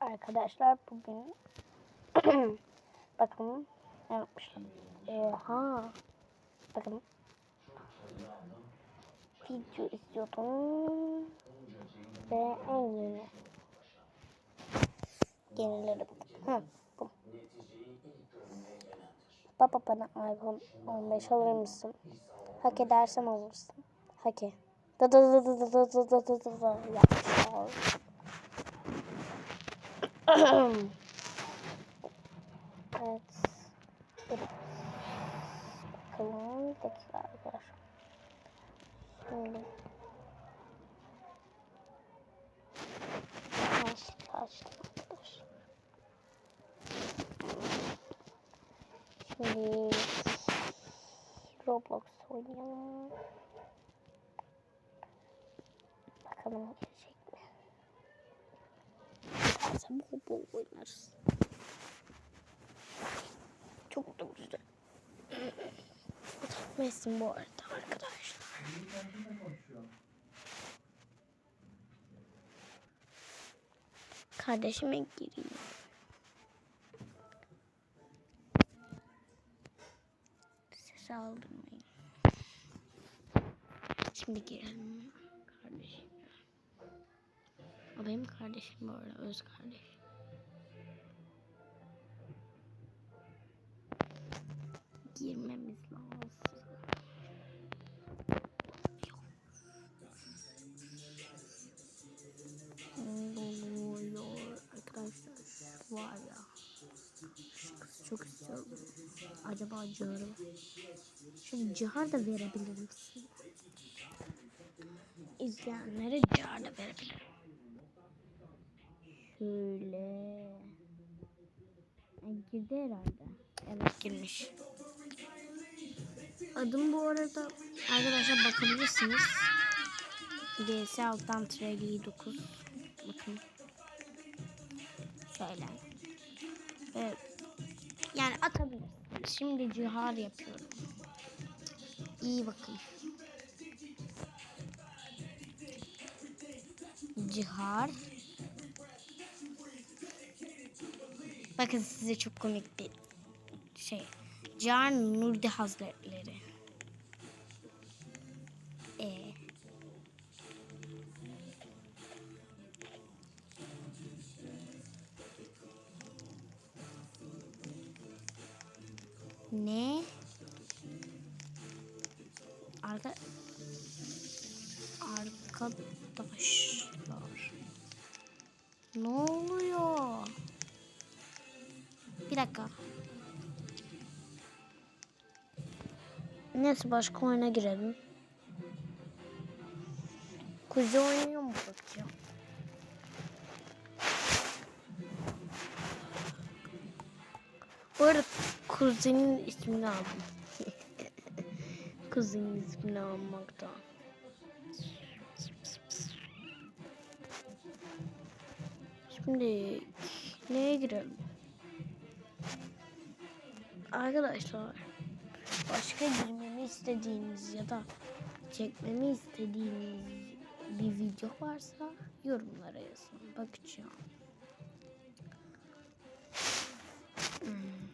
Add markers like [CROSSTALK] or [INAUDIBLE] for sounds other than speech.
Arkadaşlar bugün bakın ne yapmışım. Oha. Bakın. Video izliyordum. Ve en yeni. Yenileri buldum. Ha, bu. Baba bana iPhone 15 alır mısın? Hak edersem alırsın. Hak et. Da da da da da da da da da da yapmışlar. Evet. Bakalım. Dakika arkadaşlar. Şimdi. Yanlışlıkla açtım arkadaşlar. Şimdi Roblox oynayalım. Bakalım Giderse bol bol oynarız. Çok da güzel. Utanmayasın bu arada arkadaşlar. Kardeşime gireyim. Ses aldırmayın. Şimdi girelim. O benim kardeşim bu arada öz kardeşim. Girmemiz lazım. Var ya. Çok istiyorum. Acaba Cihar'ı Şimdi Cihar da verebilir misin? İzleyenlere Cihar da verebilirim. Şöyle. Girdi herhalde. Evet girmiş. Adım bu arada arkadaşlar bakabilirsiniz. DS alttan treli 9. Bakın. Şöyle. Evet. Yani atabilirsiniz. Şimdi cihar yapıyorum. İyi bakın. Cihar. Bakın size çok komik bir şey. Cihar Nurdi Hazretleri. E. Ne? Arka arkadaşlar. Ne oluyor? Dakika. Neyse başka oyuna girelim. Kuzu oynuyor mu bakacağım? Bu arada kuzenin ismini aldım. [LAUGHS] kuzenin ismini almaktan. Şimdi neye girelim? Arkadaşlar başka girmemi istediğiniz ya da çekmemi istediğiniz bir video varsa yorumlara yazın. Bakacağım. Hmm.